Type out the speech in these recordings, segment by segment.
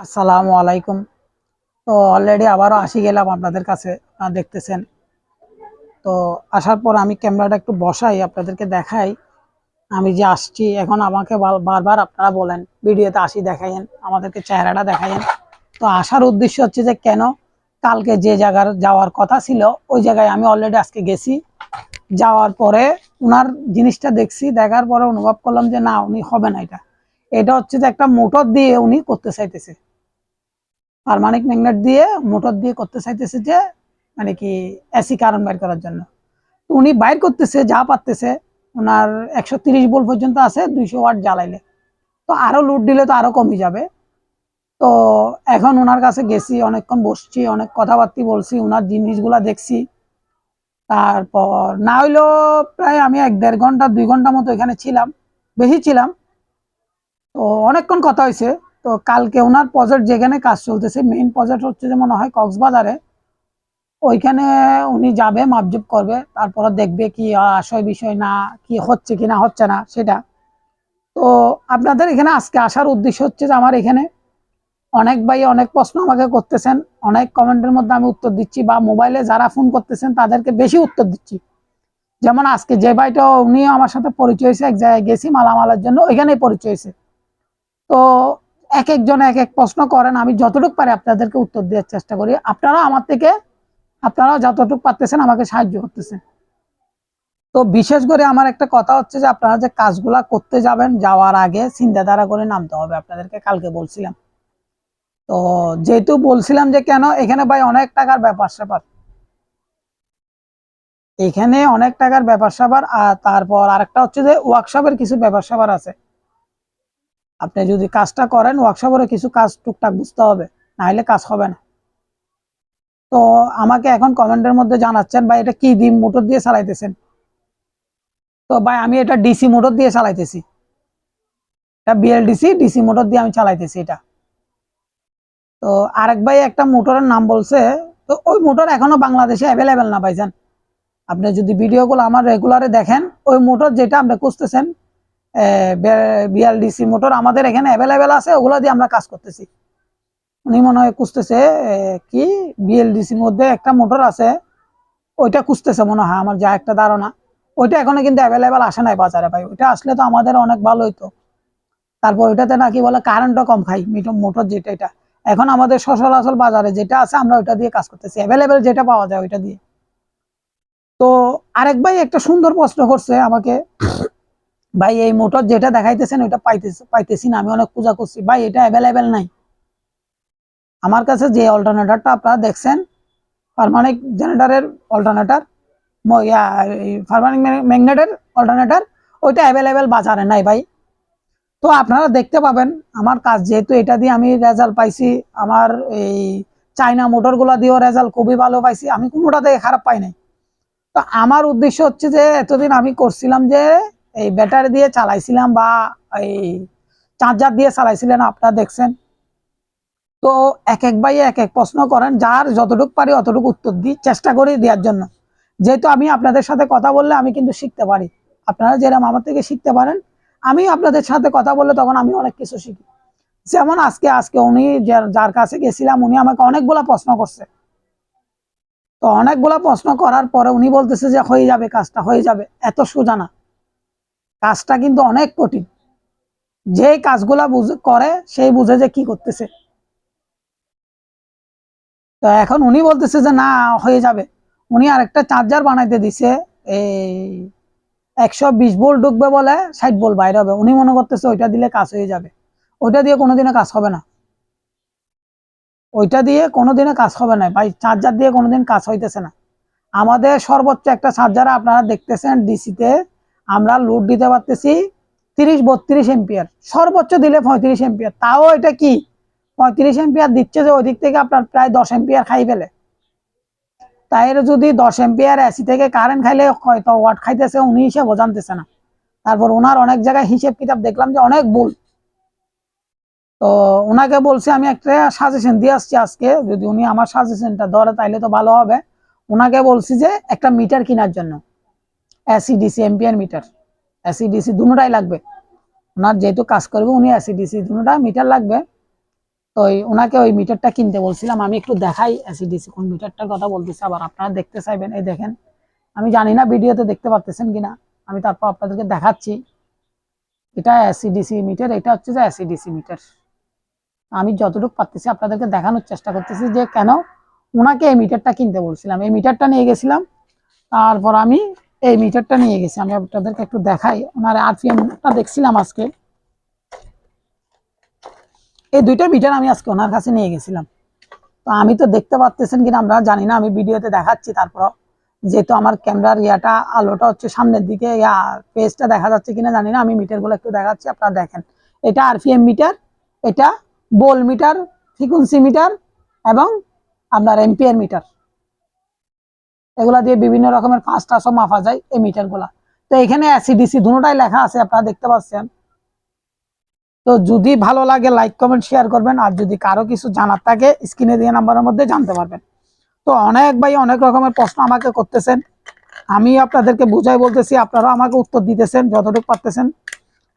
আসসালামু আলাইকুম। তো অলরেডি আবারও আসি গেলাম আপনাদের কাছে দেখতেছেন। তো আসার পর আমি ক্যামেরাটা একটু বসাই, আপনাদেরকে দেখাই। আমি যে আসছি, এখন আমাকে বারবার আপনারা বলেন, ভিডিওতে আসি দেখাইন আমাদেরকে চেহারাটা দেখাইন তো আসার উদ্দেশ্য হচ্ছে যে কেন কালকে যে জায়গার যাওয়ার কথা ছিল, ওই জায়গায় আমি অলরেডি আজকে গেছি। যাওয়ার পরে উনার জিনিসটা দেখছি, দেখার পরে অনুভব করলাম যে না, উনি হবে না এটা। এটা হচ্ছে যে একটা মোটর দিয়ে উনি করতে চাইতেছে। পারমানিক ম্যাগনেট দিয়ে মোটর দিয়ে করতে চাইতেছে যে মানে কি, এসি কারণ বাইর করার জন্য। তো উনি বাইর করতেছে, যা পারতেছে ওনার একশো তিরিশ বোল পর্যন্ত আছে, দুইশো ওয়াট জ্বালাইলে। তো আরও লোড দিলে তো আরও কমে যাবে। তো এখন ওনার কাছে গেছি, অনেকক্ষণ বসছি, অনেক কথাবার্তি বলছি ওনার জিনিসগুলা দেখছি। তারপর না হইলেও প্রায় আমি এক দেড় ঘণ্টা, দুই ঘণ্টা মতো এখানে ছিলাম, বেশি ছিলাম। তো অনেকক্ষণ কথা হয়েছে তো কালকে ওনার প্রজেক্ট যেখানে কাজ চলতেছে মেইন প্রজেক্ট হচ্ছে যে মনে হয় কক্সবাজারে। ওইখানে উনি যাবে মাপজুপ করবে, তারপরে দেখবে কি আশয় বিষয় না, কি হচ্ছে কি না হচ্ছে না, সেটা। তো আপনাদের এখানে আজকে আসার উদ্দেশ্য হচ্ছে যে আমার এখানে অনেক ভাই অনেক প্রশ্ন আমাকে করতেছেন, অনেক কমেন্টের মধ্যে আমি উত্তর দিচ্ছি বা মোবাইলে যারা ফোন করতেছেন তাদেরকে বেশি উত্তর দিচ্ছি। যেমন আজকে যে ভাইটা, উনিও আমার সাথে পরিচয় হয়েছে, এক জায়গায় গেছি, মালামালের জন্য ওইখানেই পরিচয় হয়েছে। তো এক একজন এক এক প্রশ্ন করেন, আমি যতটুকু পারি আপনাদেরকে উত্তর দেওয়ার চেষ্টা করি। আপনারা আমার থেকে, আপনারাও যতটুকু পারতেছেন আমাকে সাহায্য করতেছেন। তো বিশেষ করে আমার একটা কথা হচ্ছে যে, আপনারা যে কাজগুলা করতে যাবেন, যাওয়ার আগে চিন্তাধারা করে নামতে হবে। আপনাদেরকে কালকে বলছিলাম। তো যেহেতু বলছিলাম যে, কেন? এখানে ভাই অনেক টাকার ব্যাপার স্যাপার। এখানে অনেক টাকার ব্যাপার স্যাপার, আর তারপর আরেকটা হচ্ছে যে ওয়ার্কশপের কিছু ব্যাপার স্যাপার আছে। আপনি যদি কাজটা করেন ওয়ার্কশপেরও কিছু কাজ টুকটাক বুঝতে হবে না হলে কাজ হবে না। তো আমাকে এখন কমেন্টের মধ্যে জানাচ্ছেন, ভাই, এটা কি দিম মোটর দিয়ে চালাইতেছেন? তো ভাই, আমি এটা ডিসি মোটর দিয়ে চালাইতেছি। এটা বিএলডিসি ডিসি মোটর দিয়ে আমি চালাইতেছি এটা। তো আরেক ভাই একটা মোটরের নাম বলছে, তো ওই মোটর এখনও বাংলাদেশে অ্যাভেলেবেল না, ভাইজান। আপনি যদি ভিডিওগুলো আমার রেগুলারে দেখেন, ওই মোটর যেটা আপনি খুঁজতেছেন বিএলডিসি মোটর আমাদের এখানে অ্যাভেলেবেল আছে, ওগুলো দিয়ে আমরা কাজ করতেছি। উনি মনে হয় খুঁজতেছে কি বিএলডিসির মধ্যে একটা মোটর আছে, ওইটা খুঁজতেছে মনে হয়, আমার যা একটা ধারণা। ওইটা এখনও কিন্তু অ্যাভেলেবেল আসে নাই বাজারে ভাই, ওইটা আসলে তো আমাদের অনেক ভালো হইতো তারপর ওইটাতে নাকি বলে কারেন্টও কম খাই মোটর যেটা এটা। এখন আমাদের সচরাচর বাজারে যেটা আছে, আমরা ওইটা দিয়ে কাজ করতেছি অ্যাভেলেবেল যেটা পাওয়া যায় ওইটা দিয়ে। তো আরেক ভাই একটা সুন্দর প্রশ্ন করছে আমাকে ভাই, এই মোটর যেটা দেখাইতেছেন, ওইটা পাইতেছি পাইতেছি না, আমি অনেক পূজা করছি। ভাই, এটা অ্যাভেলেবেল নাই। আমার কাছে যে অল্টারনেটারটা আপনারা দেখছেন পারমানিক জেনারেটারের অল্টারনেটার পারমানিক ম্যাগনেটের অল্টারনেটার ওইটা অ্যাভেলেবেল বাজারে নাই ভাই। তো আপনারা দেখতে পাবেন, আমার কাজ যেহেতু এটা দিয়ে আমি রেজাল্ট পাইছি, আমার এই চাইনা মোটরগুলো দিয়েও রেজাল্ট খুবই ভালো পাইছি, আমি কোনোটা থেকে খারাপ পাই নাই। তো আমার উদ্দেশ্য হচ্ছে যে, এতদিন আমি করছিলাম যে এই ব্যাটারি দিয়ে চালাইছিলাম বা এই চার্জার দিয়ে চালাইছিলেন, আপনারা দেখছেন। তো এক এক ভাই এক এক প্রশ্ন করেন, যার যতটুকু পারি অতটুকু উত্তর দিই, চেষ্টা করি দেওয়ার জন্য। যেহেতু আমি আপনাদের সাথে কথা বললে আমি কিন্তু শিখতে পারি। আপনারা যেরকম আমার থেকে শিখতে পারেন, আমি আপনাদের সাথে কথা বললে তখন আমি অনেক কিছু শিখি। যেমন আজকে আজকে উনি যার- কাছে গেছিলাম, উনি আমাকে অনেকগুলা প্রশ্ন করছে। তো অনেকগুলা প্রশ্ন করার পরে উনি বলতেছে যে, হয়ে যাবে কাজটা, হয়ে যাবে। এত সোজা না। কাজটা কিন্তু অনেক কঠিন। যে কাজগুলা বুঝে, করে, সেই বুঝে যে কি করতেছে। তো এখন উনি বলতেছে যে, না, হয়ে যাবে। উনি আরেকটা চার্জার বানাইতে দিছে, এই একশো বিশ ভোল্ট ঢুকবে বলে, ষাট ভোল্ট বাইরে হবে। উনি মনে করতেছে ওইটা দিলে কাজ হয়ে যাবে। ওইটা দিয়ে কোনোদিনও কাজ হবে না। ওইটা দিয়ে কোনোদিনও কাজ হবে না। ভাই চার্জার দিয়ে কোনোদিন কাজ হইতেছে না। আমাদের সর্বোচ্চ একটা চার্জার আপনারা দেখতেছেন ডিসিতে আমরা লোড দিতে পারতেছি তিরিশ, বত্রিশ এম্পিয়ার সর্বোচ্চ দিলে পঁয়ত্রিশ এম্পিয়ার তাও এটা কি? পঁয়ত্রিশ এম্পিয়ার দিচ্ছে যে ওই দিক থেকে আপনার প্রায় দশ এম্পিয়ার খাই ফেলে। তাই যদি দশ এম্পিয়ার এসি থেকে কারেন্ট খাইলে হয়তো ওয়াট খাইতেছে, উনি হিসেবে জানতেছে না। তারপর ওনার অনেক জায়গায় হিসেব কিতাব দেখলাম যে অনেক ভুল। তো ওনাকে বলছি, আমি একটা সাজেশন দিয়ে আসছি আজকে। যদি উনি আমার সাজেশনটা ধরে, তাইলে তো ভালো হবে। ওনাকে বলছি যে, একটা মিটার কেনার জন্য। AC DC ampere meter. AC DC DC দুটাই লাগবে। ওনার যেহেতু কাজ করবে, উনি অ্যাসিডিসি ডিসি দুটা মিটার লাগবে। তো ওই ওনাকে ওই মিটারটা কিনতে বলছিলাম, আমি একটু দেখাই অ্যাসিডিসি কোন মিটারটার কথা বলতেছি। আবার আপনারা দেখতে চাইবেন, এই দেখেন, আমি জানি না ভিডিওতে দেখতে পারতেছেন কিনা, আমি তারপর আপনাদেরকে দেখাচ্ছি। এটা অ্যাসিডিসি মিটার, এটা হচ্ছে যে অ্যাসিডিসি মিটার। আমি যতটুকু পারতেছি আপনাদেরকে দেখানোর চেষ্টা করতেছি যে কেন ওনাকে এই মিটারটা কিনতে বলছিলাম। এই মিটারটা নিয়ে গেছিলাম, তারপর আমি এই মিটারটা নিয়ে গেছি, আমি আপনাদেরকে একটু দেখাই। ওনার আরপিএমটা দেখছিলাম আজকে। এই দুইটা মিটার আমি আজকে ওনার কাছে নিয়ে গেছিলাম। তো আমি তো দেখতে পাচ্তেছেন কিনা আমরা জানি না, আমি ভিডিওতে দেখাচ্ছি তারপর যেহেতু আমার ক্যামেরার ইয়াটা, আলোটা হচ্ছে সামনের দিকে, ইয়া পেজটা দেখা যাচ্ছে কিনা জানি না, আমি মিটারগুলো একটু দেখাচ্ছি, আপনারা দেখেন। এটা আরপিএম মিটার এটা বোল মিটার ফ্রিকুয়েন্সি মিটার এবং আপনার এম্পিয়ার মিটার এগুলা দিয়ে বিভিন্ন রকমের ফাঁস টাসও মাপা যায় এই মিটারগুলা। তো এখানে অ্যাসিডিসি দুটোটাই লেখা আছে, আপনারা দেখতে পাচ্ছেন। তো যদি ভালো লাগে লাইক কমেন্ট শেয়ার করবেন। আর যদি কারও কিছু জানার থাকে স্ক্রিনে দিয়ে নাম্বারের মধ্যে জানতে পারবেন। তো অনেক ভাই অনেক রকমের প্রশ্ন আমাকে করতেছেন। আমি আপনাদেরকে বুঝাই বলতেছি, আপনারাও আমাকে উত্তর দিতেছেন, যতটুকু পারতেছেন।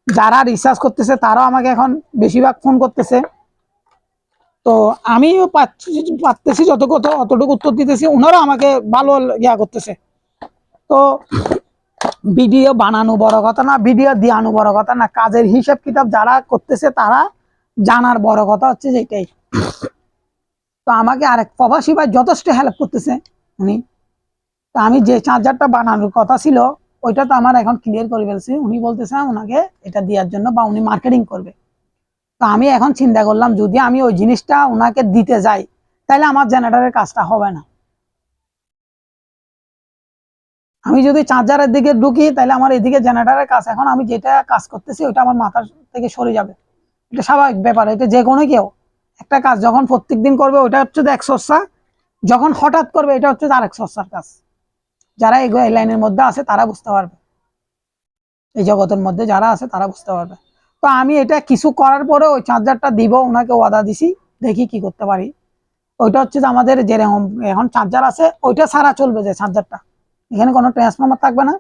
যারা রিসার্চ করতেছে, তারাও আমাকে এখন বেশিরভাগ ফোন করতেছে। তো আমিও পাচ্ছি পারতেছি যতটুকু অতটুকু উত্তর দিতেছি। ওনারাও আমাকে ভালো ইয়া করতেছে। তো ভিডিও বানানো বড় কথা না, ভিডিও দিয়ানো বড় কথা না, কাজের হিসাব কিতাব যারা করতেছে তারা জানার বড় কথা হচ্ছে যেটাই তো আমাকে আরেক প্রবাসী ভাই যথেষ্ট হেল্প করতেছে উনি। তো আমি যে চার্জারটা বানানোর কথা ছিল, ওইটা তো আমার এখন ক্লিয়ার করে ফেলছি। উনি বলতেছে ওনাকে এটা দেওয়ার জন্য বা উনি মার্কেটিং করবে। তো আমি এখন চিন্তা করলাম, যদি আমি ওই জিনিসটা ওনাকে দিতে যাই, তাহলে আমার জেনারেটারের কাজটা হবে না। আমি যদি চার্জারের দিকে ঢুকি, তাহলে আমার এদিকে জেনারেটারের কাজ, এখন আমি যেটা কাজ করতেছি ওটা আমার মাথার থেকে সরে যাবে। এটা স্বাভাবিক ব্যাপার, এটা যে কোনো কেউ। একটা কাজ যখন প্রত্যেক দিন করবে ওটা হচ্ছে এক সস্তা যখন হঠাৎ করবে, এটা হচ্ছে আরেক সস্তার কাজ। যারা এই লাইনের মধ্যে আছে, তারা বুঝতে পারবে। এই জগতের মধ্যে যারা আছে, তারা বুঝতে পারবে। তো আমি এটা কিছু করার পরে ওই চার্জারটা দিব, ওনাকে ওয়াদা দিছি, দেখি কি করতে পারি। ওইটা হচ্ছে যে আমাদের যেরকম এখন চার্জার আছে, ওইটা ছাড়া চলবে যে চার্জারটা। এখানে কোনো ট্রান্সফর্মার থাকবে না।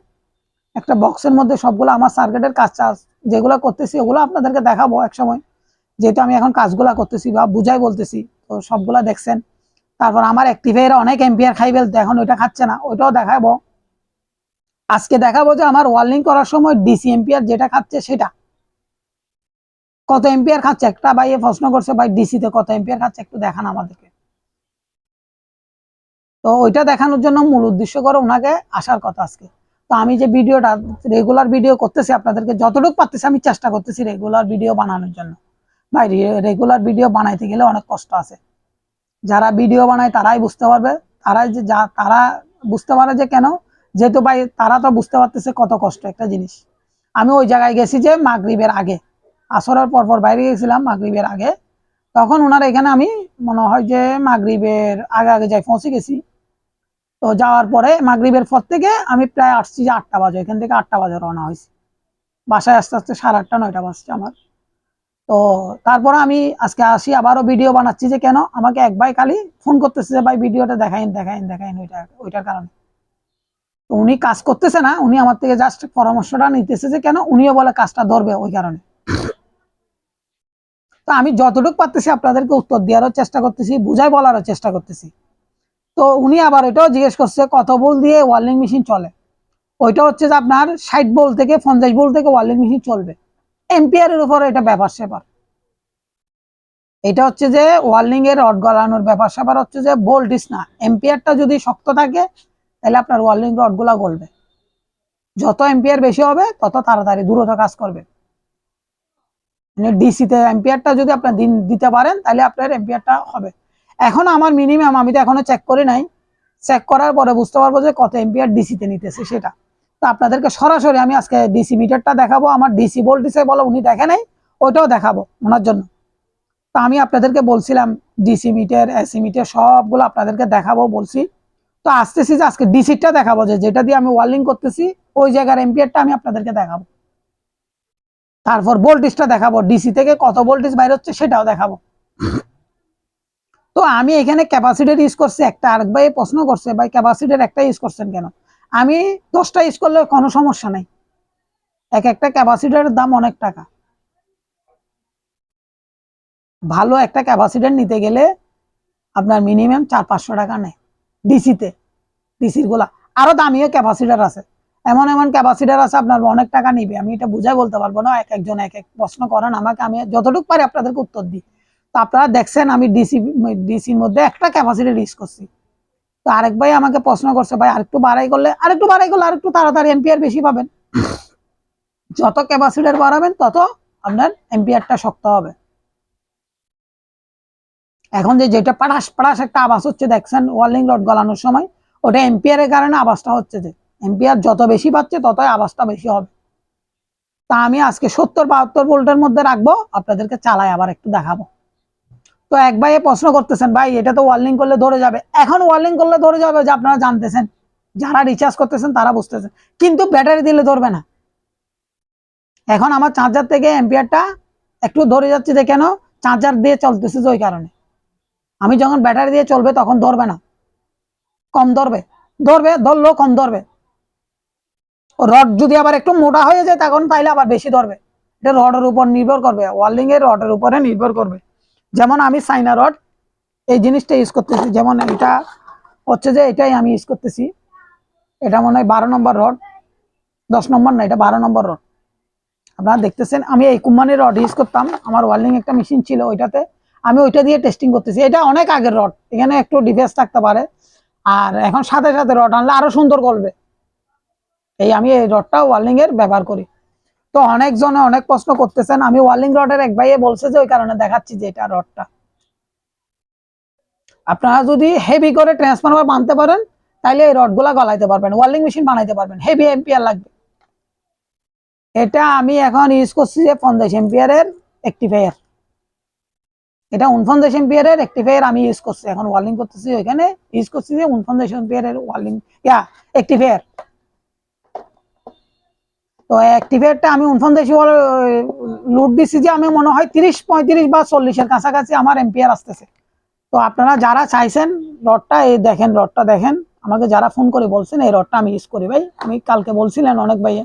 একটা বক্সের মধ্যে সবগুলো আমার সার্কিটের কাজ চার্জ যেগুলো করতেছি, ওগুলো আপনাদেরকে দেখাবো এক সময় যেহেতু আমি এখন কাজগুলা করতেছি বা বুঝাই বলতেছি, তো সবগুলা দেখছেন। তারপর আমার অ্যাক্টিভের অনেক এম্পিয়ার খাই ফেলতে এখন ওইটা খাচ্ছে না, ওইটাও দেখাবো। আজকে দেখাবো যে আমার ওয়ার্লিং করার সময় ডিসি এম্পিয়ার যেটা খাচ্ছে সেটা। কত এম্পিয়ার খাচ্ছে? একটা ভাই প্রশ্ন করছে, ভাই ডিসিতে কত এম্পিয়ার খাচ্ছে? একটু দেখান আমাদেরকে। তো ওইটা দেখানোর জন্য মূল উদ্দেশ্য করে ওনাকে আসার কথা আজকে। তো আমি যে ভিডিওটা রেগুলার ভিডিও করতেছি আপনাদেরকে, যতটুকু পারতেছি আমি চেষ্টা করতেছি রেগুলার ভিডিও বানানোর জন্য। ভাই রেগুলার ভিডিও বানাইতে গেলে অনেক কষ্ট আছে। যারা ভিডিও বানায় তারাই বুঝতে পারবে। তারাই যে যা, তারা বুঝতে পারে যে কেন? যেহেতু ভাই, তারা তো বুঝতে পারতেছে কত কষ্ট একটা জিনিস। আমি ওই জায়গায় গেছি যে মাগরিবের আগে। আসরের পর পর বাইরে গেছিলাম মাগরিবের আগে। তখন ওনার এখানে আমি মনে হয় যে মাগরিবের আগে আগে যাই পৌঁছে গেছি। তো যাওয়ার পরে মাগরিবের পর থেকে আমি প্রায় আসছি যে আটটা বাজে, এখান থেকে আটটা বাজে রওনা হয়েছি। বাসায় আস্তে আস্তে সাড়ে আটটা, নয়টা বাজছে আমার। তো তারপরে আমি আজকে আসি, আবারও ভিডিও বানাচ্ছি যে কেন আমাকে এক ভাই খালি ফোন করতেছে যে, ভাই, ভিডিওটা দেখাইন দেখাইন দেখাইন ওইটা, ওইটার কারণে। তো উনি কাজ করতেছে না, উনি আমার থেকে জাস্ট পরামর্শটা নিতেছে যে কেন উনিও বলে কাজটা ধরবে ওই কারণে। তো আমি যতটুকু পারতেছি আপনাদেরকে উত্তর দেওয়ারও চেষ্টা করতেছি, বুঝাই বলারও চেষ্টা করতেছি। তো উনি আবার এটাও জিজ্ঞেস করছে কত বল দিয়ে ওয়ার্লিং মেশিন চলে। ওইটা হচ্ছে যে আপনার ষাট বল থেকে পঞ্চাশ বল থেকে ওয়ার্লিং মেশিন চলবে। এম্পিয়ারের উপর এটা ব্যাপার স্যাপার। এটা হচ্ছে যে ওয়ার্লিং এর রড গলানোর ব্যাপার স্যাপার হচ্ছে যে ভোল্টেজ না। এম্পিয়ারটা যদি শক্ত থাকে, তাহলে আপনার ওয়ার্লিং রডগুলা গলবে। যত এম্পিয়ার বেশি হবে, তত তাড়াতাড়ি দ্রুত কাজ করবে। ডিসিতে এম্পিয়ারটা যদি আপনার দিন দিতে পারেন, তাহলে আপনার এম্পিয়ারটা হবে। এখন আমার মিনিমাম আমি তো এখনও চেক করি নাই। চেক করার পরে বুঝতে পারব যে কত এম্পিয়ার ডিসিতে নিতেছে সেটা। তো আপনাদেরকে সরাসরি আমি আজকে ডিসি মিটারটা দেখাবো। আমার ডিসি ভোল্টেজে বলো উনি দেখে নাই, ওইটাও দেখাবো ওনার জন্য। তো আমি আপনাদেরকে বলছিলাম ডিসি মিটার এসি মিটার সবগুলো আপনাদেরকে দেখাবো বলছি। তো আসতেছি যে আজকে ডিসিটা দেখাবো যে যেটা দিয়ে আমি ওয়ার্লিং করতেছি, ওই জায়গার এম্পিয়ারটা আমি আপনাদেরকে দেখাবো। তারপর ভোল্টেজটা দেখাবো। ডিসি থেকে কত ভোল্টেজ বাইর হচ্ছে সেটাও দেখাবো। তো আমি এখানে ক্যাপাসিটার ইউজ করছি, একটা আরেক ভাই প্রশ্ন করছে, ভাই ক্যাপাসিটার একটা ইউজ করছেন কেন? আমি দশটা ইউজ করলে কোনো সমস্যা নাই। এক একটা ক্যাপাসিটারের দাম অনেক টাকা। ভালো একটা ক্যাপাসিটার নিতে গেলে আপনার মিনিমাম চার পাঁচশো টাকা নেয়। ডিসিতে ডিসিরগুলা। আরও দামিও ক্যাপাসিটার আছে। এমন এমন ক্যাপাসিটার আছে, আপনার অনেক টাকা নিবে। আমি এটা বুঝাই বলতে পারব না, এক একজন, এক এক প্রশ্ন করেন আমাকে, আমি যতটুকু পারি আপনাদেরকে উত্তর দিই। তো আপনারা দেখছেন আমি ডিসি ডিসির মধ্যে একটা ক্যাপাসিটি ইউজ করছি। তো আরেক ভাই আমাকে প্রশ্ন করছে, ভাই, আরেকটু বাড়াই করলে, আরেকটু বাড়াই করলে আরেকটু তাড়াতাড়ি এম্পিয়ার বেশি পাবেন? যত ক্যাপাসিটার বাড়াবেন, তত আপনার এম্পিয়ারটা শক্ত হবে। এখন যে, যেটা পাড়াস পাড়াস একটা আওয়াজ হচ্ছে, দেখছেন ওয়ার্লিং রড গলানোর সময়, ওটা এম্পিয়ারের কারণে আওয়াজটা হচ্ছে যে এম্পিয়ার যত বেশি পাচ্ছে ততই আওয়াজটা বেশি হবে। তা আমি আজকে সত্তর বাহাত্তর ভোল্টের মধ্যে রাখব, আপনাদেরকে চালাই আবার একটু দেখাবো। তো এক ভাই প্রশ্ন করতেছেন, ভাই, এটা তো ওয়ার্লিং করলে ধরে যাবে। এখন ওয়ার্লিং করলে ধরে যাবে যে আপনারা জানতেছেন, যারা রিচার্জ করতেছেন তারা বুঝতেছেন, কিন্তু ব্যাটারি দিলে ধরবে না। এখন আমার চার্জার থেকে এম্পিয়ারটা একটু ধরে যাচ্ছে যে কেন? চার্জার দিয়ে চলতেছে যে ওই কারণে। আমি যখন ব্যাটারি দিয়ে চলবে তখন ধরবে না। কম ধরবে। ধরবে, ধরলেও কম ধরবে। রড যদি আবার একটু মোটা হয়ে যায়, তখন তাইলে আবার বেশি ধরবে। এটা রডের উপর নির্ভর করবে। ওয়ার্লিং এর রডের উপরে নির্ভর করবে। যেমন আমি সাইনা রড, এই জিনিসটা ইউজ করতেছি। যেমন এটা হচ্ছে যে, এটাই আমি ইউজ করতেছি। এটা মনে হয় বারো নম্বর রড। দশ নম্বর না, এটা বারো নম্বর রড। আপনারা দেখতেছেন, আমি এই কোম্পানির রড ইউজ করতাম। আমার ওয়ার্লিং একটা মেশিন ছিল ওইটাতে। আমি ওইটা দিয়ে টেস্টিং করতেছি। এটা অনেক আগের রড। এখানে একটু ডিফেন্স থাকতে পারে। আর এখন সাথে সাথে রড আনলে আরও সুন্দর করবে এই আমি এই রডটা ওয়ার্লিং এর ব্যবহার করি। তো অনেকজনে অনেক প্রশ্ন করতেছেন, আমি ওয়ার্লিং রডের এক ভাইয়ে বলছে যে ওই কারণে দেখাচ্ছি যে এটা রডটা। আপনারা যদি হেভি করে ট্রান্সফরমার বানতে পারেন তাহলে এই রডগুলা গলাইতে পারবেন, ওয়ার্লিং মেশিন বানাইতে পারবেন হেভি এম্পিয়ার লাগবে। এটা আমি এখন ইউজ করছি যে পঞ্চাশ এম্পিয়ারের একটিফায়ার এটা উনপঞ্চাশ এম্পিয়ারের রেক্টিফায়ার আমি ইউজ করছি, এখন ওয়ার্লিং করতেছি ওইখানে ইউজ করছি যে উনপঞ্চাশ এম্পিয়ারের ওয়ার্লিং, ইয়া রেক্টিফায়ার তো অ্যাক্টিভেটটা আমি উনপঞ্চাশ লুট দিছি যে আমি মনে হয় তিরিশ, পঁয়ত্রিশ বা চল্লিশের কাছাকাছি আমার এম্পিয়ার আসতেছে। তো আপনারা যারা চাইছেন রডটা, এই দেখেন রডটা দেখেন, আমাকে যারা ফোন করে বলছেন, এই রডটা আমি ইউজ করি ভাই। আমি কালকে বলছিলেন অনেক ভাই,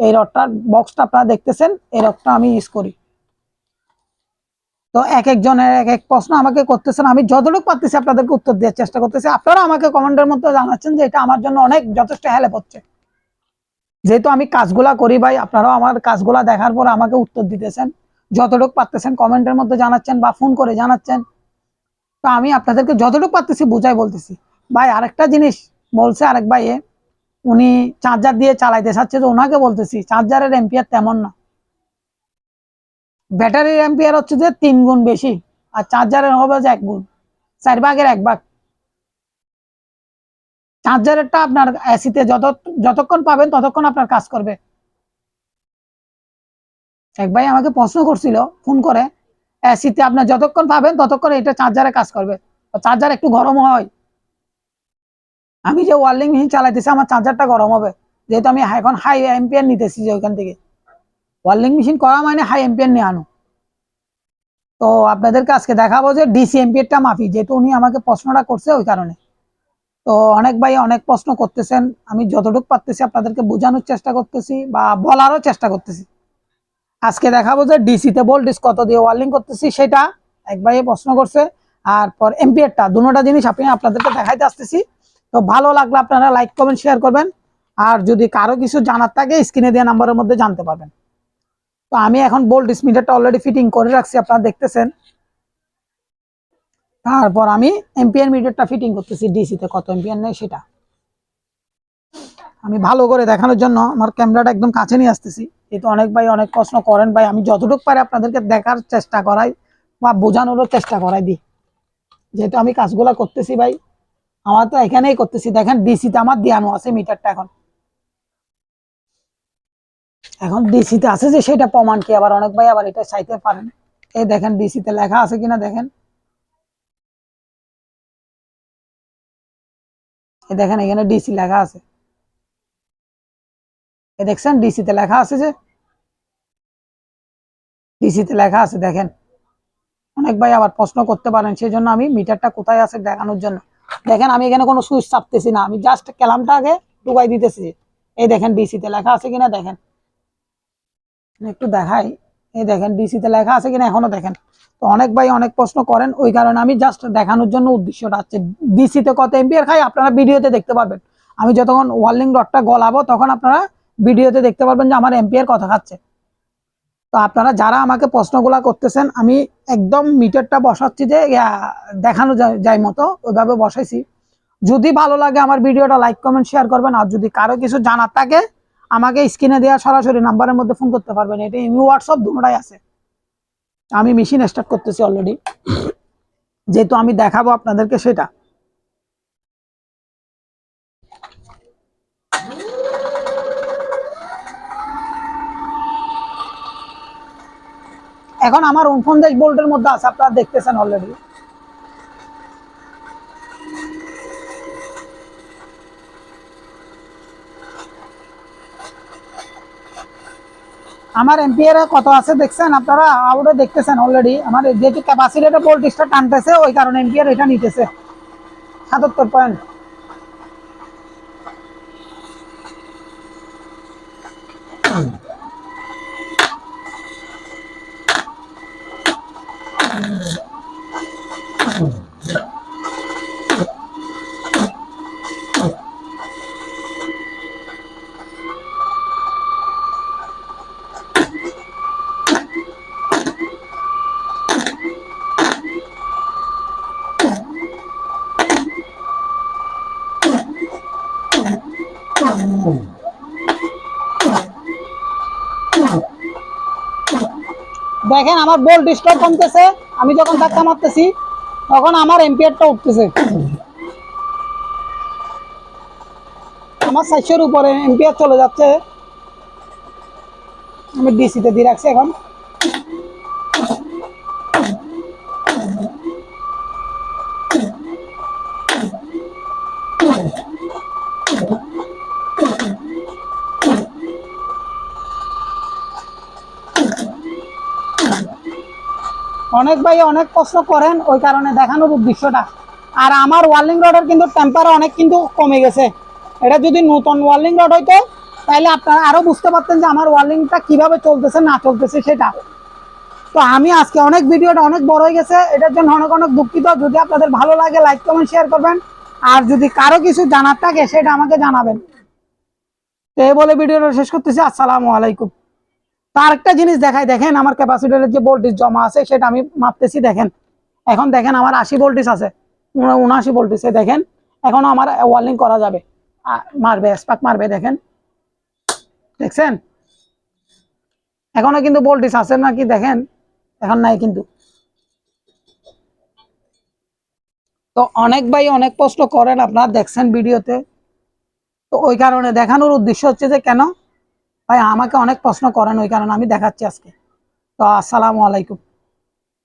এই রডটার বক্সটা আপনারা দেখতেছেন, এই রডটা আমি ইউজ করি। তো এক একজনের এক এক প্রশ্ন আমাকে করতেছেন, আমি যতটুকু পারতেছি আপনাদেরকে উত্তর দেওয়ার চেষ্টা করতেছি। আপনারা আমাকে কমেন্টের মধ্যে জানাচ্ছেন যে এটা আমার জন্য অনেক, যথেষ্ট হেল্প হচ্ছে। যেহেতু আমি কাজগুলা করি ভাই, আপনারাও আমার কাজগুলা দেখার পর আমাকে উত্তর দিতেছেন। যতটুকু পারতেছেন কমেন্টের মধ্যে জানাচ্ছেন বা ফোন করে জানাচ্ছেন। তো আমি আপনাদেরকে যতটুকু পারতেছি বুঝাই বলতেছি। ভাই, আরেকটা জিনিস বলছে আরেক ভাইয়ে, উনি চার্জার দিয়ে চালাইতে চাচ্ছে তো ওনাকে বলতেছি, চার্জারের এম্পিয়ার তেমন না। ব্যাটারির এম্পিয়ার হচ্ছে যে তিন গুণ বেশি, আর চার্জারের হবে যে এক গুণ। চার ভাগের এক ভাগ। চার্জারেরটা আপনার এসিতে যত, যতক্ষণ পাবেন ততক্ষণ আপনার কাজ করবে। এক ভাই আমাকে প্রশ্ন করছিল, ফোন করে, এসিতে আপনার যতক্ষণ পাবেন ততক্ষণ এটা চার্জারে কাজ করবে। চার্জার একটু গরম হয়। আমি যে ওয়ার্লিং মেশিন চালাইতেছি, আমার চার্জারটা গরম হবে। যেহেতু আমি এখন হাই এম্পিয়ার নিতেছি যে ওইখান থেকে। ওয়ার্লিং মেশিন করা মানে হাই এম্পিয়ার নিয়ে আনো। তো আপনাদেরকে আজকে দেখাবো যে ডিসি এম্পিয়ারটা মাফি যেহেতু উনি আমাকে প্রশ্নটা করছে ওই কারণে। তো অনেক ভাই অনেক প্রশ্ন করতেছেন। আমি যতটুকু পারতেছি আপনাদেরকে বোঝানোর চেষ্টা করতেছি বা বলারও চেষ্টা করতেছি। আজকে দেখাবো যে ডিসিতে ভোল্টেজ কত দিয়ে ওয়ার্লিং করতেছি, সেটা এক ভাই প্রশ্ন করছে। আর পর এম্পিয়ারটা দুটোটা জিনিস আপনি আপনাদেরকে দেখাইতে আসতেছি। তো ভালো লাগলে আপনারা লাইক, কমেন্ট, শেয়ার করবেন। আর যদি কারও কিছু জানার থাকে, স্ক্রিনে দেওয়া নাম্বারের মধ্যে জানতে পারবেন। তো আমি এখন ভোল্টেজ মিটারটা অলরেডি ফিটিং করে রাখছি, আপনারা দেখতেছেন। তারপর আমি এম্পিয়ার মিটারটা ফিটিং করতেছি ডিসিতে কত এম্পিয়ার নেই সেটা? আমি ভালো করে দেখানোর জন্য আমার ক্যামেরাটা একদম কাছে নিয়ে আসতেছি। এই তো অনেক ভাই অনেক প্রশ্ন করেন ভাই, আমি যতটুকু পারি আপনাদেরকে দেখার চেষ্টা করাই বা বোঝানোরও চেষ্টা করাই দিই। যেহেতু আমি কাজগুলা করতেছি ভাই, আমার তো এখানেই করতেছি। দেখেন ডিসিতে আমার দেওয়ানো আছে মিটারটা এখন। এখন ডিসিতে আছে যে সেটা প্রমাণ কি? আবার অনেক ভাই আবার এটা চাইতে পারেন। এই দেখেন ডিসিতে লেখা আছে কিনা দেখেন। দেখেন এখানে ডিসি লেখা আছে। এ দেখছেন ডিসিতে লেখা আছে যে ডিসিতে লেখা আছে, দেখেন। অনেক ভাই আবার প্রশ্ন করতে পারেন সেই জন্য আমি মিটারটা কোথায় আছে দেখানোর জন্য। দেখেন আমি এখানে কোনো সুইচ চাপতেছি না, আমি জাস্ট ক্যালামটা আগে ডুবাই দিতেছি। এই দেখেন ডিসিতে লেখা আছে কিনা দেখেন। একটু দেখাই। এই দেখেন ডিসিতে লেখা আছে কিনা এখনও দেখেন। তো অনেক ভাই অনেক প্রশ্ন করেন, ওই কারণে আমি জাস্ট দেখানোর জন্য উদ্দেশ্যটা আছে। ডিসিতে কত এম্পিয়ার খাই আপনারা ভিডিওতে দেখতে পারবেন। আমি যতক্ষণ ওয়ার্লিং রডটা গলাবো, তখন আপনারা ভিডিওতে দেখতে পারবেন যে আমার এম্পিয়ার কত খাচ্ছে। তো আপনারা যারা আমাকে প্রশ্নগুলা করতেছেন, আমি একদম মিটারটা বসাচ্ছি যে দেখানো যায় মতো, ওইভাবে বসাইছি। যদি ভালো লাগে আমার ভিডিওটা লাইক কমেন্ট শেয়ার করবেন। আর যদি কারও কিছু জানার থাকে আমাকে স্ক্রিনে দেওয়া সরাসরি নাম্বারের মধ্যে ফোন করতে পারবেন। এটা ইমি হোয়াটসঅ্যাপ দুটোটাই আছে। আমি মেশিন স্টার্ট করতেছি অলরেডি যেহেতু আমি দেখাবো আপনাদেরকে সেটা। এখন আমার উনপঞ্চাশ বোল্টের মধ্যে আছে, আপনারা দেখতেছেন অলরেডি আমার এম্পিয়ারে কত আছে দেখছেন আপনারা? আউটে দেখতেছেন অলরেডি আমার যেহেতু ক্যাপাসিটিটা ভোল্টেজটা টানতেছে, ওই কারণে এম্পিয়ার এটা নিতেছে। সাতাত্তর পয়েন্ট দেখেন, আমার ভোল্টেজটা কমতেছে। আমি যখন ধাক্কা মারতেছি, তখন আমার এম্পিয়ারটা উঠতেছে। আমার সাতশোর উপরে এম্পিয়ার চলে যাচ্ছে। আমি ডিসিতে দিয়ে রাখছি এখন। অনেক ভাই অনেক কষ্ট করেন, ওই কারণে দেখানোর উদ্দেশ্যটা আর আমার ওয়ার্লিং রডের কিন্তু টেম্পার অনেক কিন্তু কমে গেছে। এটা যদি নতুন ওয়ার্লিং রড হইতো তাহলে আপনারা আরও বুঝতে পারতেন যে আমার ওয়ার্লিংটা কীভাবে চলতেছে, না চলতেছে সেটা। তো আমি আজকে অনেক ভিডিওটা অনেক বড় হয়ে গেছে, এটার জন্য অনেক অনেক দুঃখিত। যদি আপনাদের ভালো লাগে লাইক কমেন্ট শেয়ার করবেন। আর যদি কারও কিছু জানার থাকে, সেটা আমাকে জানাবেন। তো এই বলে ভিডিওটা শেষ করতেছি। আসসালামু আলাইকুম। তার একটা জিনিস দেখায় দেখেন আমার ক্যাপাসিটারের যে ভোল্টেজ জমা আছে, সেটা আমি মাপতেছি, দেখেন। এখন দেখেন আমার আশি ভোল্টেজ আছে, উনা- উনআশি ভোল্টেজে দেখেন। এখনও আমার ওয়ার্লিং করা যাবে। মারবে স্পাক মারবে, দেখেন। দেখছেন? এখনও কিন্তু ভোল্টেজ আছে নাকি, দেখেন? এখন নাই কিন্তু। তো অনেক ভাই অনেক প্রশ্ন করেন আপনারা, দেখছেন ভিডিওতে। তো ওই কারণে দেখানোর উদ্দেশ্য হচ্ছে যে কেন ভাই আমাকে অনেক প্রশ্ন করেন ওই কারণে আমি দেখাচ্ছি আজকে। তো আসসালামু আলাইকুম।